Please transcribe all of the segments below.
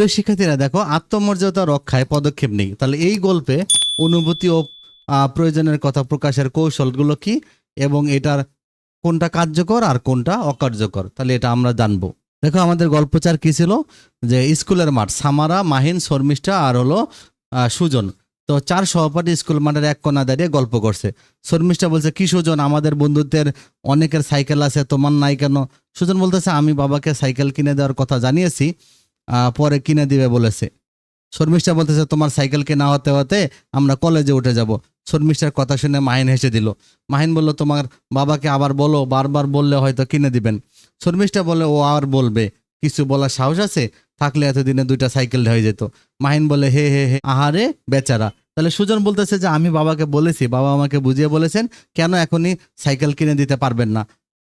প্রিয় শিক্ষার্থীরা, দেখো, আত্মমর্যাদা রক্ষায় পদক্ষেপ নেই। তাহলে এই গল্পে অনুভূতি ও প্রয়োজনের কথা প্রকাশের কৌশলগুলো কি এবং এটার কোনটা কার্যকর আর কোনটা অকার্যকর? তাহলে এটা আমরা জানব। দেখো, আমাদের গল্পচার কি ছিল? যে স্কুলের মাঠ, সামারা, মাহিন, শর্মিষ্ঠা আর হলো সুজন। তো চার সহপাঠী স্কুল মাঠের এক কোণা দাঁড়িয়ে গল্প করছে। শর্মিষ্ঠা বলছে, কি সুজন? আমাদের বন্ধুত্বের অনেকের সাইকেল আছে, তোমার নাই কেন? সুজন বলতেছে, আমি বাবাকে সাইকেল কিনে দেওয়ার কথা জানিয়েছি পরে কিনে দিবে বলেছে। শর্মিষ্ঠা বলতেছে, তোমার সাইকেল কেনা হতে হতে আমরা কলেজে উঠে যাব। শর্মিষ্ঠার কথা শুনে মাহিন হেসে দিল। মাহিন বলল, তোমার বাবাকে আবার বলো, বারবার বললে হয়তো কিনে দিবেন। শর্মিষ্ঠা বলে, ও আর বলবে। কিছু বলার সাহস আছে? থাকলে এতদিনে দুইটা সাইকেল হয়ে যেত। মাহিন বলে, হে হে হে, আহারে বেচারা! তাহলে সুজন বলতেছে যে, আমি বাবাকে বলেছি, বাবা আমাকে বুঝিয়ে বলেছেন, কেন এখনই সাইকেল কিনে দিতে পারবেন না?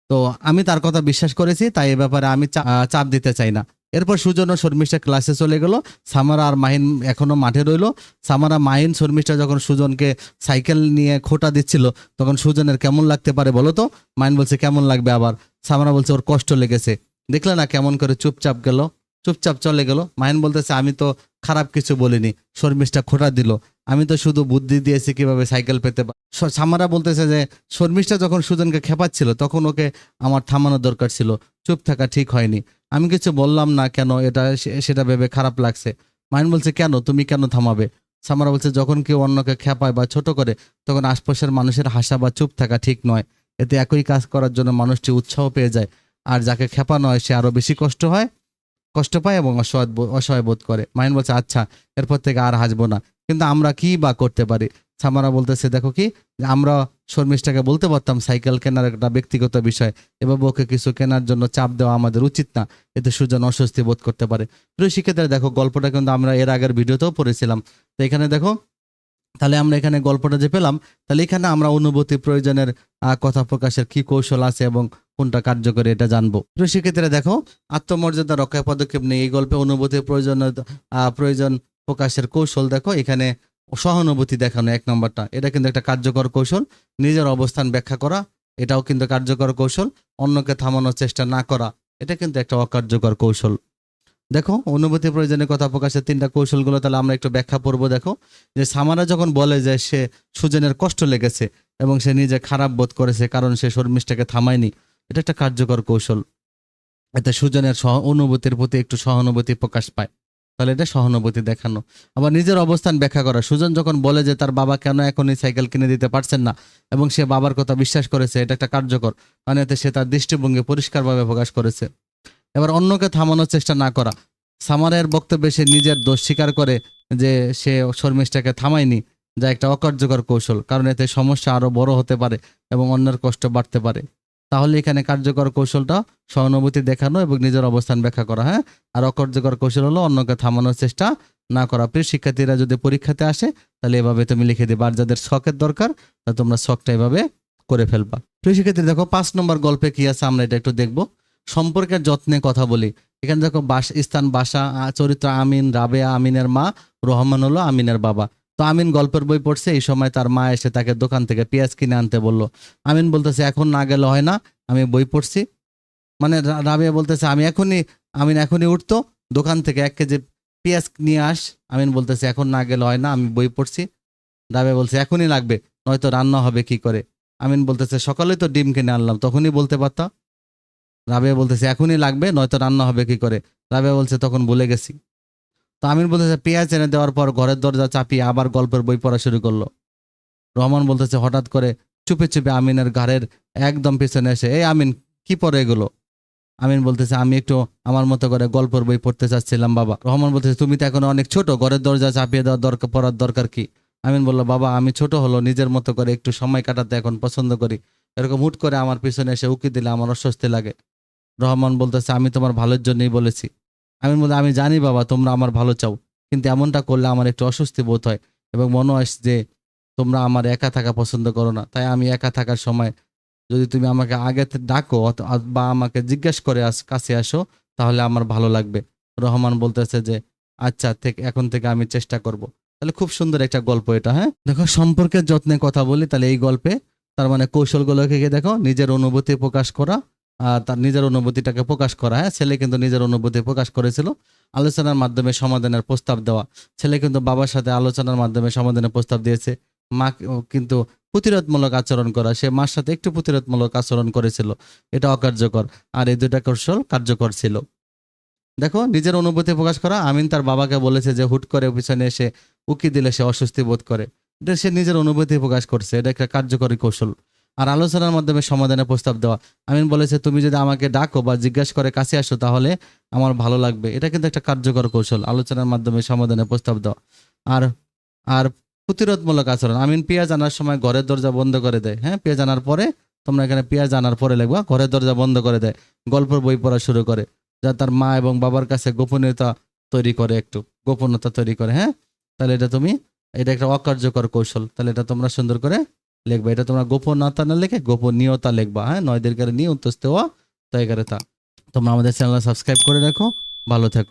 তো আমি তার কথা বিশ্বাস করেছি, তাই এ ব্যাপারে আমি চাপ দিতে চাই না। এরপর সুজন ও শর্মিষ্ঠা ক্লাসে চলে গেল। সামারা আর মাহিন এখনও মাঠে রইল। সামারা, মাহিন, শর্মিষ্ঠা যখন সুজনকে সাইকেল নিয়ে খোটা দিচ্ছিল, তখন সুজনের কেমন লাগতে পারে বলো তো? মাহিন বলছে, কেমন লাগবে আবার? সামারা বলছে, ওর কষ্ট লেগেছে। দেখলে না কেমন করে চুপচাপ গেল। চুপচাপ চলে গেল। মাহিন বলতেছে, আমি তো খারাপ কিছু বলিনি। শর্মিষ্ঠা খোটা দিল। আমি তো শুধু বুদ্ধি দিয়েছি কীভাবে সাইকেল পেতে সামারা বলতেছে যে, শর্মিষ্ঠা যখন সুজনকে খেপাচ্ছিল, তখন ওকে আমার থামানোর দরকার ছিল। চুপ থাকা ঠিক হয়নি। আমি কিছু বললাম না কেন? এটা সেটা ভেবে খারাপ লাগছে। মাইন বলছে, কেন? তুমি কেন থামাবে? সামারা বলছে, যখন কেউ অন্যকে খেপায় বা ছোট করে, তখন আশপাশের মানুষের হাসা বা চুপ থাকা ঠিক নয়। এতে একই কাজ করার জন্য মানুষটি উৎসাহ পেয়ে যায়। আর যাকে খেপানো হয় সে আরও বেশি কষ্ট হয়, কষ্ট পায় এবং অসহায় অসহায় বোধ করে। মাইন বলছে আচ্ছা এরপর থেকে আর হাসবো না। কিন্তু আমরা কি বা করতে পারি? সামারা বলতেছে, দেখো কি, আমরা শর্মিষ্ঠাকে বলতে পারতাম সাইকেল কেনার একটা ব্যক্তিগত বিষয়। এভাবে ওকে কিছু কেনার জন্য চাপ দেওয়া আমাদের উচিত না। এতে সুজন অস্বস্তি বোধ করতে পারে। প্রিয় শিক্ষার্থীরা, দেখো, গল্পটা কিন্তু আমরা এর আগের ভিডিওতেও পড়েছিলাম। তো এখানে দেখো, তাহলে আমরা এখানে গল্পটা যে পেলাম, তাহলে এখানে আমরা অনুভূতি প্রয়োজনের কথা প্রকাশের কি কৌশল আছে এবং কোনটা কার্যকরী এটা জানব। প্রিয় শিক্ষার্থীরা, দেখো, আত্মমর্যাদা রক্ষায় পদক্ষেপ নেই এই গল্পে অনুভূতির প্রয়োজন প্রয়োজন প্রকাশের কৌশল দেখো। এখানে সহানুভূতি দেখানো এক নম্বরটা। এটা কিন্তু একটা কার্যকর কৌশল। নিজের অবস্থান ব্যাখ্যা করা, এটাও কিন্তু কার্যকর কৌশল। অন্যকে থামানোর চেষ্টা না করা, এটা কিন্তু একটা অকার্যকর কৌশল। দেখো, অনুভূতি প্রয়োজনের কথা প্রকাশের তিনটা কৌশলগুলো তাহলে আমরা একটু ব্যাখ্যা করব। দেখো, যে সামারা যখন বলে যে সে সুজনের কষ্ট লেগেছে এবং সে নিজে খারাপ বোধ করেছে কারণ সে শর্মিষ্ঠাকে থামায়নি, এটা একটা কার্যকর কৌশল। এতে সুজনের সহ, অনুভূতির প্রতি একটু সহানুভূতি প্রকাশ পায়। তাহলে এটা সহানুভূতি দেখানো। আবার নিজের অবস্থান ব্যাখ্যা করা। সুজন যখন বলে যে তার বাবা কেন এখনই সাইকেল কিনে দিতে পারছেন না, এবং সে বাবার কথা বিশ্বাস করেছে, এটা একটা কার্যকর। কারণ এতে সে তার দৃষ্টিভঙ্গি পরিষ্কারভাবে প্রকাশ করেছে। এবার অন্যকে থামানোর চেষ্টা না করা। সামারের বক্তব্যে সে নিজের দোষ স্বীকার করে যে সে শর্মিষ্ঠাকে থামায়নি, যা একটা অকার্যকর কৌশল। কারণ এতে সমস্যা আরও বড় হতে পারে এবং অন্যের কষ্ট বাড়তে পারে। তাহলে এখানে কার্যকর কৌশলটা সহানুভূতি দেখানো এবং নিজের অবস্থান ব্যাখ্যা করা হ্যাঁ? আর অকার্যকর কৌশল হলো অন্যকে থামানোর চেষ্টা না করা। প্রিয় শিক্ষার্থীরা যদি পরীক্ষাতে আসে, তাহলে এভাবে তুমি লিখে দিবা, আর যাদের শখের দরকার, তা তোমরা শখটা এভাবে করে ফেলবা। প্রিয় শিক্ষার্থী দেখো, পাঁচ নম্বর গল্পে কি আছে আমরা এটা একটু দেখব। সম্পর্কের যত্নে কথা বলি। এখানে দেখো, বাস, স্থান, বাসা চরিত্র আমিন, রাবেয়া আমিনের মা, রহমান হলো আমিনের বাবা। তো আমিন গল্পের বই পড়ছে, এই সময় তার মা এসে তাকে দোকান থেকে পেঁয়াজ কিনে আনতে বলল, আমিন বলতেছে, এখন না গেলে হয় না, আমি বই পড়ছি। মানে রাবেয়া বলতেছে, আমি এখনই, আমিন এখনই উঠতো, দোকান থেকে এক কেজি পেঁয়াজ নিয়ে আস। আমিন বলতেছে, এখন না গেলে হয় না, আমি বই পড়ছি। রাবেয়া বলছে, এখনই লাগবে, নয়তো রান্না হবে কি করে? আমিন বলতেছে, সকালে তো ডিম কিনে আনলাম, তখনই বলতে পারতা? রাবেয়া বলতেছে, এখনই লাগবে, নয়তো রান্না হবে কি করে? রাবেয়া বলছে, তখন ভুলে গেছি। তো আমিন বলতেছে, পেঁয়াজ এনে দেওয়ার পর ঘরের দরজা চাপিয়ে আবার গল্পের বই পড়া শুরু করল। রহমান বলতেছে, হঠাৎ করে চুপে চুপে আমিনের ঘাড়ের একদম পিছনে এসে, এই আমিন, কি পড়ে এগুলো? আমিন বলতেছে, আমি একটু আমার মতো করে গল্পের বই পড়তে চাচ্ছিলাম, বাবা। রহমান বলতেছে, তুমি তো এখন অনেক ছোট, ঘরের দরজা চাপিয়ে দেওয়ার দরকার পড়ার দরকার কি? আমিন বলল, বাবা, আমি ছোট হলো, নিজের মতো করে একটু সময় কাটাতে এখন পছন্দ করি। এরকম হুট করে আমার পিছনে এসে উকি দিলে আমার অস্বস্তি লাগে। রহমান বলতেছে, আমি তোমার ভালোর জন্যই বলেছি। আমি বলতে আমি জানি বাবা, তোমরা আমার ভালো চাও। কিন্তু এমনটা করলে আমার একটু অস্বস্তি বোধ হয় এবং মনে হয় যে তোমরা আমার একা থাকা পছন্দ করো না। তাই আমি একা থাকার সময় যদি তুমি আমাকে আগে ডাকো বা আমাকে জিজ্ঞেস করে আস, কাছে আসো, তাহলে আমার ভালো লাগবে। রহমান বলতেছে যে আচ্ছা থেকে এখন থেকে আমি চেষ্টা করব। তাহলে খুব সুন্দর একটা গল্প এটা হ্যাঁ? দেখো, সম্পর্কের যত্নে কথা বলি, তাহলে এই গল্পে তার মানে কৌশলগুলোকে দেখো, নিজের অনুভূতি প্রকাশ করা তার নিজের অনুভূতিটাকে প্রকাশ করা। হ্যাঁ ছেলে কিন্তু নিজের অনুভূতি প্রকাশ করেছিল। আলোচনার মাধ্যমে সমাধানের প্রস্তাব দেওয়া। ছেলে কিন্তু বাবার সাথে আলোচনার মাধ্যমে সমাধানের প্রস্তাব দিয়েছে। মা কিন্তু প্রতিরোধমূলক আচরণ করা। সে মার সাথে একটু প্রতিরোধমূলক আচরণ করেছিল। এটা অকার্যকর। আর এই দুটা কৌশল কার্যকর ছিল। দেখো, নিজের অনুভূতি প্রকাশ করা। আমিন তার বাবাকে বলেছে যে, হুট করে পিছনে এসে উকি দিলে সে অস্বস্তি বোধ করে। এটা সে নিজের অনুভূতি প্রকাশ করছে। এটা একটা কার্যকরী কৌশল। আর আলোচনার মাধ্যমে সমাধানের প্রস্তাব দেওয়া। আমিন বলেছে, তুমি যদি আমাকে ডাকো বা জিজ্ঞাসা করে কাছে আসো, তাহলে আমার ভালো লাগবে। এটা কিন্তু একটা কার্যকর কৌশল, আলোচনার মাধ্যমে সমাধানের প্রস্তাব দেওয়া। আর আর প্রতিরোধমূলক আচরণ। আমিন, পেঁয়াজ আনার সময় ঘরের দরজা বন্ধ করে দেয়। হ্যাঁ পেঁয়াজ আনার পরে তোমরা এখানে পেঁয়াজ আনার পরে লিখবা, ঘরের দরজা বন্ধ করে দেয়। গল্পের বই পড়া শুরু করে, যা তার মা এবং বাবার কাছে গোপনীয়তা তৈরি করে একটু গোপনতা তৈরি করে। হ্যাঁ তাহলে এটা তুমি, এটা একটা অকার্যকর কৌশল। তাহলে এটা তোমরা সুন্দর করে লিখবা। এটা তোমরা গোপনতা না লেখে গোপনীয়তা লিখবা হ্যাঁ? নয় দীর্ঘারে নিয়ে উত্তস্ত হওয়া তাই তোমরা আমাদের চ্যানেল সাবস্ক্রাইব করে রাখো। ভালো থেকো।